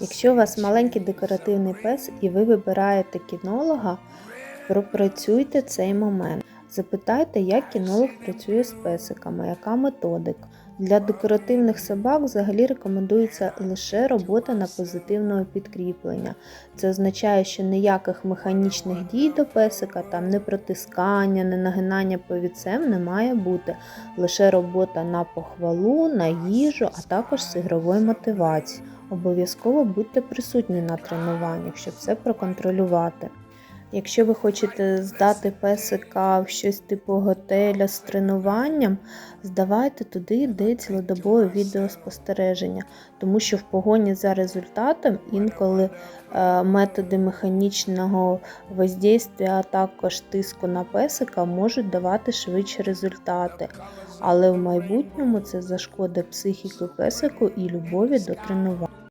Якщо у вас маленький декоративний пес і ви вибираєте кінолога, пропрацюйте цей момент. Запитайте, як кінолог працює з песиками, яка методика. Для декоративних собак взагалі рекомендується лише робота на позитивного підкріплення. Це означає, що ніяких механічних дій до песика, там не протискання, не нагинання повідцем не має бути. Лише робота на похвалу, на їжу, а також з ігровою мотивацією. Обов'язково будьте присутні на тренуваннях, щоб все проконтролювати. Якщо ви хочете здати песика в щось типу готеля з тренуванням, здавайте туди, де цілодобове відеоспостереження, тому що в погоні за результатом інколи е, методи механічного воздействия, а також тиску на песика можуть давати швидші результати. Але в майбутньому це зашкодить психіку песику і любові до тренувань.